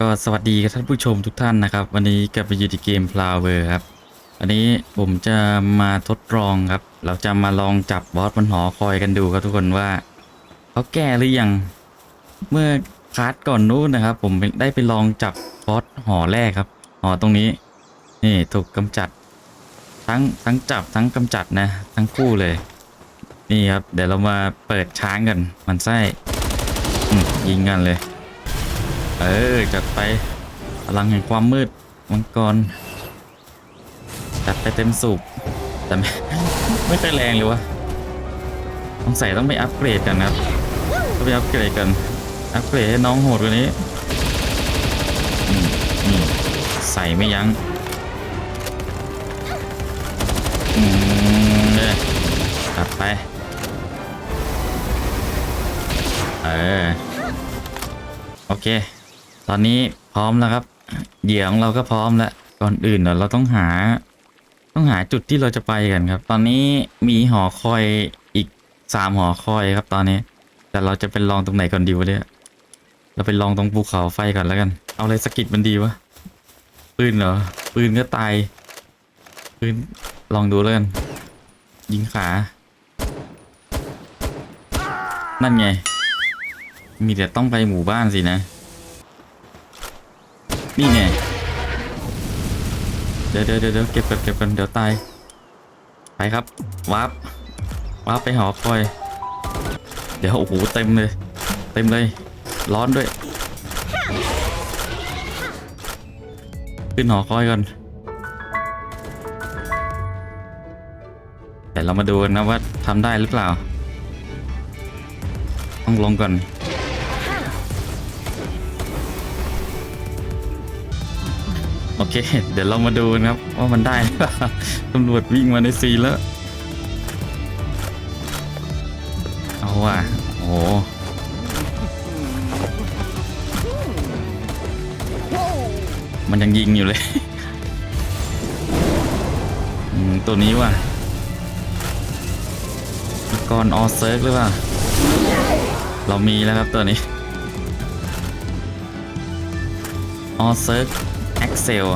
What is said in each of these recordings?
ก็สวัสดีท่านผู้ชมทุกท่านนะครับ วันนี้กลับไปอยู่ที่เกม Flower ครับวันนี้ผมจะมาทดลองครับ เราจะมาลองจับบอสบนหอคอยกันดูครับทุกคนว่าเขาแก้หรือยังเมื่อคาร์ดก่อนนู้นนะครับ ผมได้ไปลองจับบอสหอแรกครับ หอตรงนี้นี่ถูกกำจัด ทั้งทั้งจับทั้งกำจัดนะ ทั้งคู่เลย นี่ครับ เดี๋ยวเรามาเปิดช้างกันมันไส้ยิงกันเลย เออ จัดไปพลังแห่งความมืด มังกร จัดไปเต็มสูบ แต่ไม่ไม่ค่อยแรงเลยวะต้องใส่ต้องไปอัปเกรดกันนะครับต้องไปอัปเกรดกัน อัปเกรดให้น้องโหดกว่านี้นี่ใส่ไม่ยั้งอืมเนี่ยจัดไป เออ โอเค ตอนนี้พร้อมแล้วครับ เหยื่อของเราก็พร้อมแล้ว ก่อนอื่นเดี๋ยวเราต้องหา ต้องหาจุดที่เราจะไปกันครับ ตอนนี้มีหอคอยอีกสามหอคอยครับ ตอนนี้ แต่เราจะเป็นลองตรงไหนก่อนดีวะเนี่ย เราไปลองตรงภูเขาไฟก่อนแล้วกัน เอาอะไรสกิดมันดีวะ ปืนเหรอ ปืนก็ตาย ปืนลองดูแล้วกัน ยิงขา นั่นไง มีแต่ต้องไปหมู่บ้านสินะ นี่ไง เดี๋ยวเดี๋ยวเดี๋ยวเก็บกันเก็บกันเดี๋ยวตาย ไปครับวาร์ปวาร์ปไปหอคอย เดี๋ยวโอ้โหเต็มเลย เต็มเลย ร้อนด้วย ขึ้นหอคอยก่อนแต่เรามาดูกันนะว่าทำได้หรือเปล่า ต้องลงก่อน โอเค เดี๋ยวเรามาดูนะครับว่ามันได้ตำรวจวิ่งมาในซีแล้ว เอาว่ะโอ้มันยังยิงอยู่เลย ตัวนี้ว่ะมังกรออเซิร์กหรือเปล่า เรามีแล้วครับตัวนี้ ออเซิร์ก เซล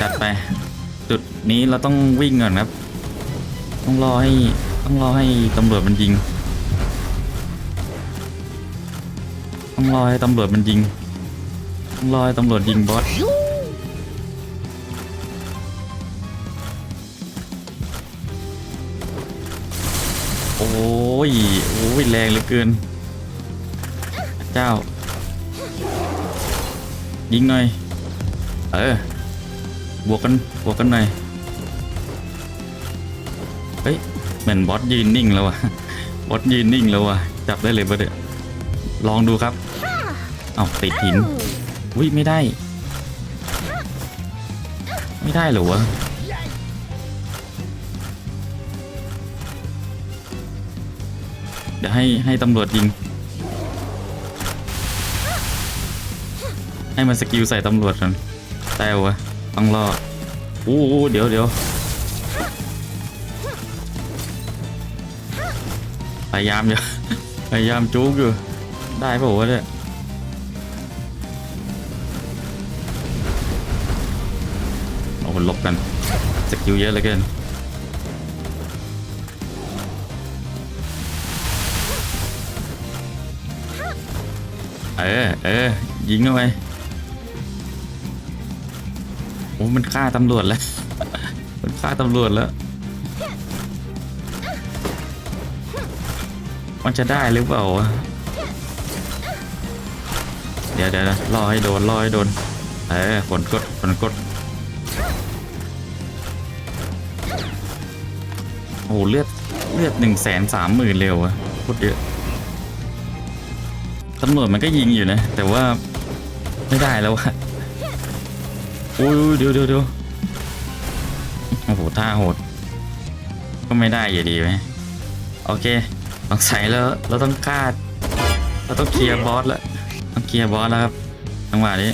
จัดไป จุดนี้เราต้องวิ่งก่อนครับ ต้องรอให้ต้องรอให้ตำรวจมันยิง ต้องรอให้ตำรวจมันยิง ต้องรอให้ตำรวจยิงบอสโอ้ย โอ้ย แรงเหลือเกิน เจ้า ยิงหน่อย เออบวกกันบวกกันหน่อยเฮ้ยเหมือนบอสยืนนิ่งแล้ววะบอสยืนนิ่งแล้ววะจับได้เลยปะเดี๋ยลองดูครับเอาติดหินอุ้ยไม่ได้ ไม่ได้หรอวะเดี๋ยวให้ให้ตำรวจยิง ให้มันสกิลใส่ตำรวจกัน แต่วะต้องรอดอู้เดี๋ยวเดี๋ยวพยายามอยู่พยายามจุกอยู่ ได้ป่าวะเนี่ยโอ้โหลบกันสกิลเยอะเลือเกินเออเออยิงเข้าไป โอ้มันฆ่าตำรวจแล้ว มันฆ่าตำรวจแล้ว มันจะได้หรือเปล่า เดี๋ยวเดี๋ยวรอให้โดนรอให้โดน เออฝนกดฝนกด โอ้โหเลือดเลือดหนึ่งแสนสามหมื่นเร็วอะพูดเยอะตำรวจมันก็ยิงอยู่นะ แต่ว่าไม่ได้แล้ววะ อ้ยเดี๋ยวเดี๋ยวเดี๋ยวโอ้โหท่าโหด ก็ไม่ได้อยู่ดีไหมโอเคต้องใส่แล้วเราต้องคาดเราต้องเคลียร์บอสแล้วต้องเคลียร์บอสแล้วครับจังหวะนี้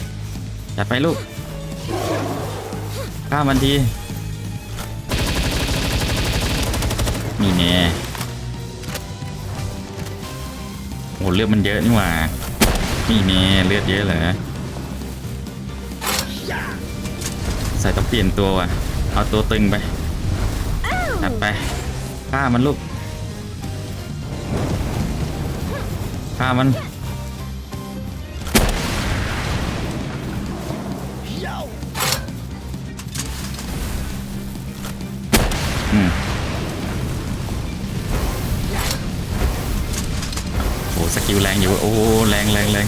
จัดไปลูกฆ่ามันทีนี่แน่โอ้โหเลือดมันเยอะนี่หว่านี่แน่เลือดเยอะเหรอ ใส่ต้องเปลี่ยนตัวว่ะ เอาตัวตึงไปจัดไปฆ่ามันลูกฆ่ามันโอ้สกิลแรงอยู่ โอ้แรงแรงแรง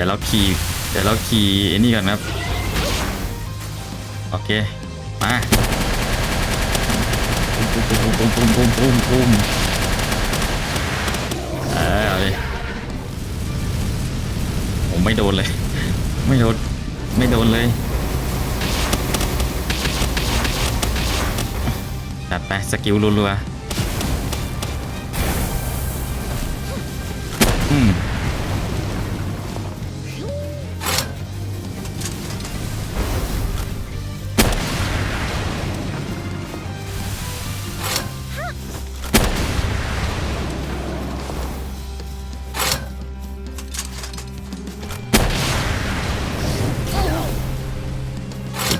ดี๋ยวเราขี่เดี๋ยวเราขี่ไอ้นี่ก่อนครับโอเคมาปุ้มปุ้มปุ้มปุ้มปุ้มปุ้มปุ้มเออเอาดิผมไม่โดนเลย ไม่โดนไม่โดนเลยจัดไปสกิลรัวๆอืม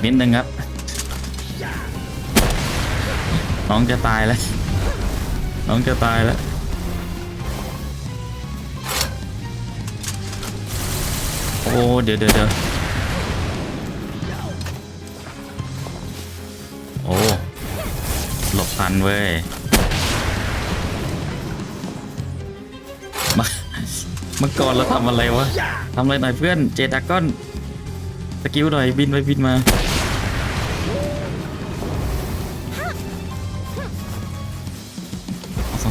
นิดนึงครับ น้องจะตายแล้ว น้องจะตายแล้ว โอ้เดี๋ยวเดี๋ยวเดี๋ยวโอ้หลบทันเว้ยมาเมื่อก่อนเราทำอะไรวะทำอะไรหน่อยเพื่อนเจดาก้อนสกิลหน่อยบินไปบินมา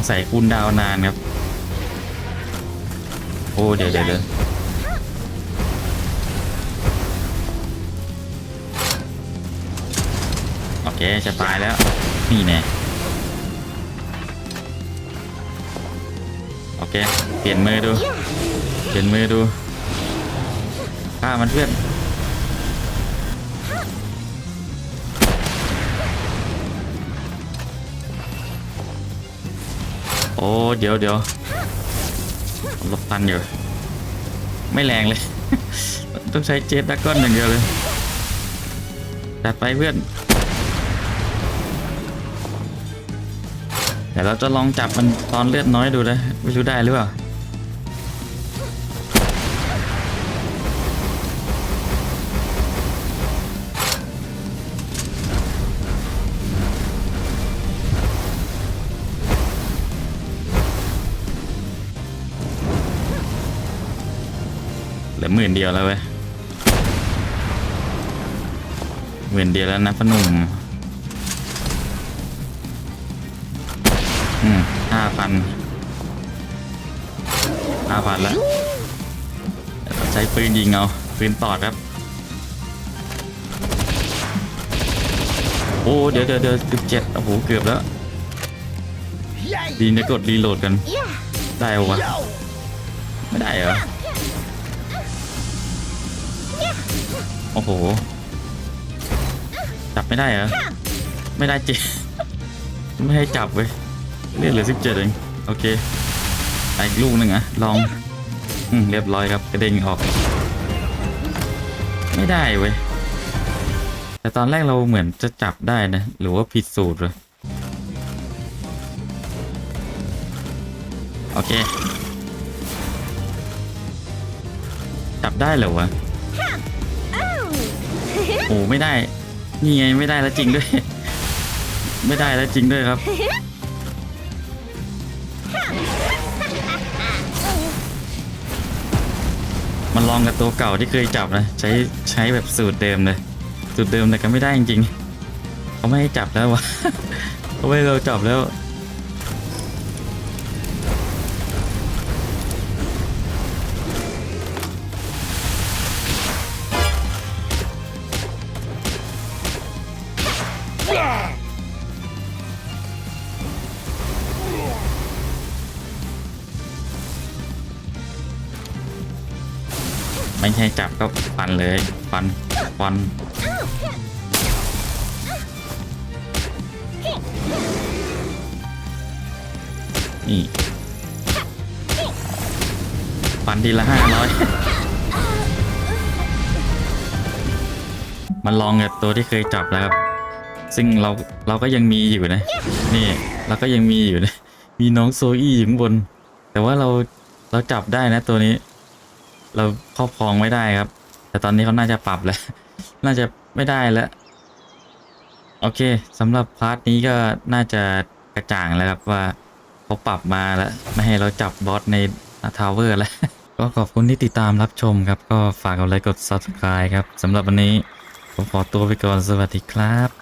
งสัยคูณดาวนานครับ โอ้เดี๋ยวเดี๋ยวเดี๋ยวโอเค จะตายแล้ว นี่แน่โอเค เปลี่ยนมือดู เปลี่ยนมือดูฆ่ามันเพื่อน อ้เดี๋ยวเดี๋ยวหลบตันอยู่ ไม่แรงเลย ต้องใช้เจ็ตดักก้อนอย่างเดียวเลยจัดไปเพื่อน เดี๋ยวเราจะลองจับมันตอนเลือดน้อยดูนะ ไม่รู้ได้หรือเปล่า เหลือหมื่นเดียวแล้วเว้ยหมื่นเดียวแล้วนะพอหนุ่มอืมห้าพันห้าพันแล้วเดี๋ยวเราใช้ปืนยิงเอาปืนตอดครับ โอ้เดี๋ยวเดี๋ยวเดี๋ยวสิบเจ็ดโอ้โหเกือบแล้ว ดีนะกดรีโหลดกัน ได้ปะวะไม่ได้เหรอ โอ้โห จับไม่ได้เหรอ ไม่ได้จริง ไม่ให้จับเว้ยเรียกเหลือสิบเจ็ดเอง โอเคไปอีกลูกหนึ่งอะลอง อืม เรียบร้อยครับกระเด้งออก ไม่ได้เว้ย แต่ตอนแรกเราเหมือนจะจับได้นะ หรือว่าผิดสูตรเหรอโอเค จับได้เหรอวะ อ้ไม่ได้ นี่ไงไม่ได้แล้วจริงด้วย ไม่ได้แล้วจริงด้วยครับ มันลองกับตัวเก่าที่เคยจับนะ ใช้ใช้แบบสูตรเดิมเลย สูตรเดิมแต่ก็ไม่ได้จริงๆเขาไม่ให้จับแล้ววะเขาไม่ให้เราจับแล้ว ไม่ใช่จับก็ฟันเลยฟันฟันนี่ฟันทีละห้าร้อยมาลองกับตัวที่เคยจับแล้วครับ ซึ่งเราเราก็ยังมีอยู่นะ นี่เราก็ยังมีอยู่นะ มีน้องโซอี้อยู่ข้างบน แต่ว่าเราเราจับได้นะตัวนี้ เราครอบครองไม่ได้ครับ แต่ตอนนี้เขาน่าจะปรับแล้ว น่าจะไม่ได้แล้ว โอเคสำหรับพาร์ทนี้ก็น่าจะกระจ่างแล้วครับว่าเขาปรับมาแล้ว ไม่ให้เราจับบอสในทาวเวอร์แล้ว ก็ขอบคุณที่ติดตามรับชมครับ ก็ฝากกดไลค์กด subscribe ครับสำหรับวันนี้ผมขอตัวไปก่อนสวัสดีครับ